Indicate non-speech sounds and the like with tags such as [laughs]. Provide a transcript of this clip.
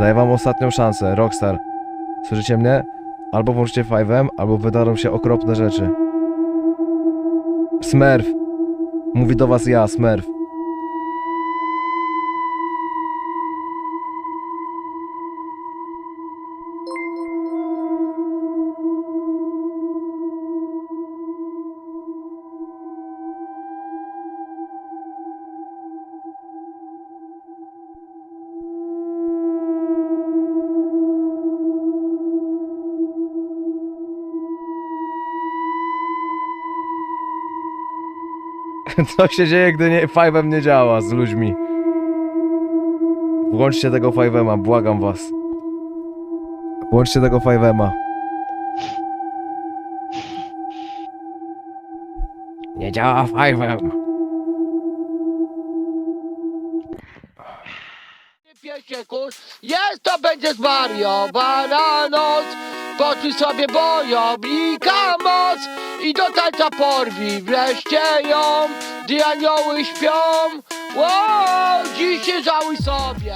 Daję wam ostatnią szansę, Rockstar. Słyszycie mnie? Albo włączcie 5M, albo wydarzą się okropne rzeczy. Smurf. Mówi do was ja, Smurf. [laughs] Co się dzieje, gdy nie, 5M nie działa z ludźmi? Włączcie tego 5M, błagam was. Włączcie tego 5M. Nie działa 5M. Piesieku, jest to będzie zwariowana noc Poczuj sobie bojownika moc I do tańca porwi wreszcie ją. Gdy anioły śpią Wow, dziś się żałuj sobie